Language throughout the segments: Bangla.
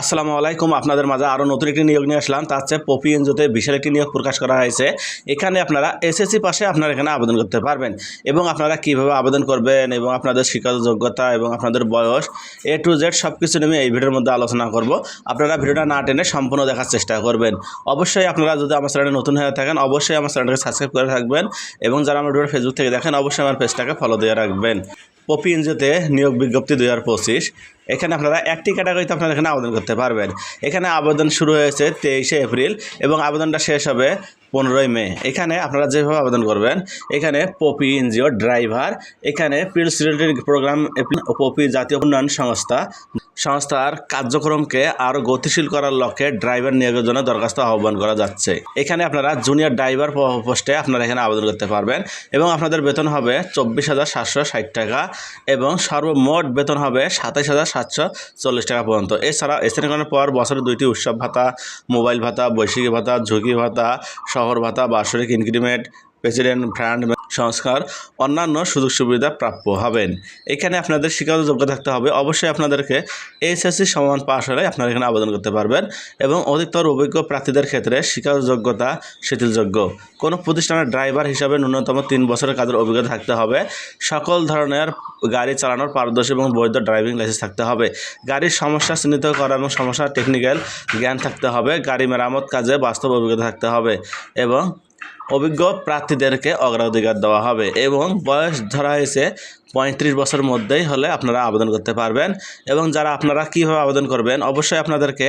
আসসালামু আলাইকুম। আপনাদের মাঝে আরও নতুন একটি নিয়োগ নিয়ে আসলাম। তা হচ্ছে পপি এনজিওতে বিশাল একটি নিয়োগ প্রকাশ করা হয়েছে। এখানে আপনারা এসএসসি পাশে আপনারা এখানে আবেদন করতে পারবেন এবং আপনারা কীভাবে আবেদন করবেন এবং আপনাদের শিক্ষাগত যোগ্যতা এবং আপনাদের বয়স এ টু জেড সব কিছু নিয়ে এই ভিডিওর মধ্যে আলোচনা করব। আপনারা ভিডিওটা না টেনে সম্পূর্ণ দেখার চেষ্টা করবেন। অবশ্যই আপনারা যদি আমার চ্যানেলে নতুন হয়ে থাকেন, অবশ্যই আমার চ্যানেলটাকে সাবস্ক্রাইব করে থাকবেন এবং যারা আমার ভিডিও ফেসবুক থেকে দেখেন, অবশ্যই আমার পেজটাকে ফলো দিয়ে রাখবেন। পপি এনজিওতে নিয়োগ বিজ্ঞপ্তি দুই হাজার পঁচিশ। এখানে আপনারা একটি ক্যাটাগরিতে আপনারা এখানে আবেদন করতে পারবেন। এখানে আবেদন শুরু হয়েছে তেইশে এপ্রিল এবং আবেদনটা শেষ হবে পনেরোই মে। এখানে আপনারা যেভাবে আবেদন করবেন, এখানে পপি এনজিও ড্রাইভার, এখানে পিলস রিলেটেড প্রোগ্রাম পপি জাতীয় উন্নয়ন সংস্থা, সংস্থার কার্যক্রমকে আরও গতিশীল করার লক্ষ্যে ড্রাইভার নিয়োগের জন্য দরখাস্ত আহ্বান করা যাচ্ছে। এখানে আপনারা জুনিয়র ড্রাইভার পোস্টে আপনারা এখানে আবেদন করতে পারবেন এবং আপনাদের বেতন হবে চব্বিশ হাজার সাতশো ষাট টাকা এবং সর্বমোট বেতন হবে সাতাইশ হাজার সাতশো চল্লিশ টাকা পর্যন্ত। এছাড়া স্থানীয়করণের পর বছরে দুইটি উৎসব ভাতা, মোবাইল ভাতা বৈশাখী ভাতা, ঝুঁকি ভাতা শহর ভাতা বাৎসরিক ইনক্রিমেন্ট প্রেসিডেন্ট ব্র্যান্ড সংস্কার, অন্যান্য সুযোগ সুবিধা প্রাপ্য হবেন। এখানে আপনাদের শিক্ষাগত যোগ্যতা থাকতে হবে। অবশ্যই আপনাদেরকে এইচএসসি সমান পাশ হলে আপনারা এখানে আবেদন করতে পারবেন এবং অধিকতর অভিজ্ঞ প্রার্থীদের ক্ষেত্রে শিক্ষাগত যোগ্যতা শিথিলযোগ্য। কোনো প্রতিষ্ঠানের ড্রাইভার হিসাবে ন্যূনতম তিন বছরের কাজের অভিজ্ঞতা থাকতে হবে। সকল ধরনের গাড়ি চালানোর পারদর্শী এবং বৈধ ড্রাইভিং লাইসেন্স থাকতে হবে। গাড়ির সমস্যা চিহ্নিত করা এবং সমস্যার টেকনিক্যাল জ্ঞান থাকতে হবে। গাড়ি মেরামত কাজে বাস্তব অভিজ্ঞতা থাকতে হবে এবং অভিজ্ঞ প্রার্থীদেরকে অগ্রাধিকার দেওয়া হবে এবং বয়স ধরা হয়েছে পঁয়ত্রিশ বছরের মধ্যেই হলে আপনারা আবেদন করতে পারবেন এবং যারা আপনারা কীভাবে আবেদন করবেন, অবশ্যই আপনাদেরকে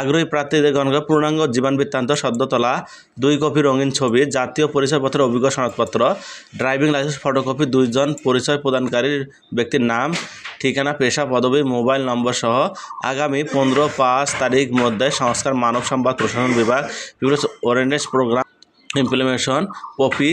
আগ্রহী প্রার্থীদের প্রার্থীদেরগণকে পূর্ণাঙ্গ জীবন বৃত্তান্ত সদ্য তোলা দুই কপি রঙিন ছবি, জাতীয় পরিচয়পত্রের অভিজ্ঞ সনদপত্র, ড্রাইভিং লাইসেন্স, ফটোকপি দুইজন পরিচয় প্রদানকারীর ব্যক্তির নাম, ঠিকানা, পেশা, পদবী, মোবাইল নম্বর সহ আগামী পনেরো পাঁচ তারিখ মধ্যে সংস্কার মানব সম্পদ প্রশাসন বিভাগ বিভিন্ন ওয়ারেন্টেজ প্রোগ্রাম ইমপ্লিমেশন পপি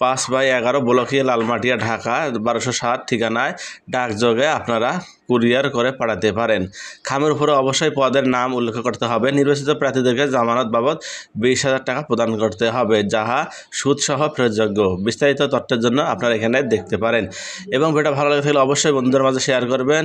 পাঁচ বাই এগারো বলকিয়া লালমাটিয়া, ঢাকা, বারোশো সাত ঠিকানায় ডাকযোগে আপনারা কুরিয়ার করে পাঠাতে পারেন। খামের উপরে অবশ্যই পদের নাম উল্লেখ করতে হবে। নির্বাচিত প্রার্থীদেরকে জামানত বাবদ বিশ হাজার টাকা প্রদান করতে হবে, যাহা সুদসহ ফেরতযোগ্য বিস্তারিত তথ্যের জন্য আপনারা এখানে দেখতে পারেন। এবং ভিডিও ভালো লাগে থাকলে অবশ্যই বন্ধুদের মাঝে শেয়ার করবেন।